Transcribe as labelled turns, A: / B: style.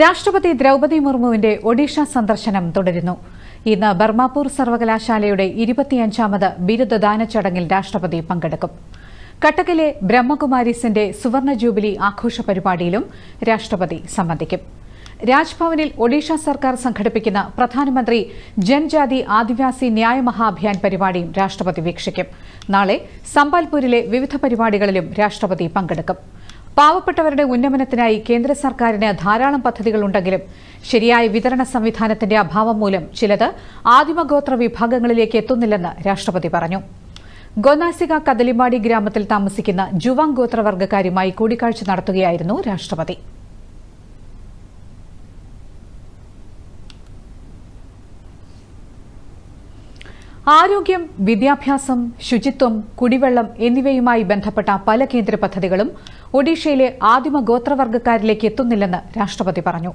A: രാഷ്ട്രപതി ദ്രൗപദി മുർമുവിന്റെ ഒഡീഷ സന്ദർശനം തുടരുന്നു. ഇന്ന് ബർമാപൂർ സർവകലാശാലയുടെ ഇരുപത്തിയഞ്ചാമത് ബിരുദദാന ചടങ്ങിൽ രാഷ്ട്രപതി പങ്കെടുക്കും. കട്ടക്കിലെ ബ്രഹ്മകുമാരീസിന്റെ സുവർണ ജൂബിലി ആഘോഷ പരിപാടിയിലും രാഷ്ട്രപതി സംബന്ധിക്കും. രാജ്ഭവനിൽ ഒഡീഷ സർക്കാർ സംഘടിപ്പിക്കുന്ന പ്രധാനമന്ത്രി ജൻജാതി ആദിവാസി ന്യായ മഹാഭിയാൻ പരിപാടിയും രാഷ്ട്രപതി വീക്ഷിക്കും. നാളെ സംബാൽപൂരിലെ വിവിധ പരിപാടികളിലും രാഷ്ട്രപതി പങ്കെടുക്കും. പാവപ്പെട്ടവരുടെ ഉന്നമനത്തിനായി കേന്ദ്ര സർക്കാരിന് ധാരാളം പദ്ധതികളുണ്ടെങ്കിലും ശരിയായ വിതരണ സംവിധാനത്തിന്റെ അഭാവം മൂലം ചിലത് ആദിമഗോത്ര വിഭാഗങ്ങളിലേക്ക് എത്തുന്നില്ലെന്ന് രാഷ്ട്രപതി പറഞ്ഞു. ഗോനാസിക കദലിമാടി ഗ്രാമത്തിൽ താമസിക്കുന്ന ജുവാങ് ഗോത്രവർഗക്കാരുമായി കൂടിക്കാഴ്ച നടത്തുകയായിരുന്നു രാഷ്ട്രപതി. ആരോഗ്യം വിദ്യാഭ്യാസം ശുചിത്വം കുടിവെള്ളം എന്നിവയുമായി ബന്ധപ്പെട്ട പല കേന്ദ്ര പദ്ധതികളും ഒഡീഷയിലെ ആദിമ ഗോത്രവർഗക്കാരിലേക്ക് എത്തുന്നില്ലെന്ന് രാഷ്ട്രപതി പറഞ്ഞു.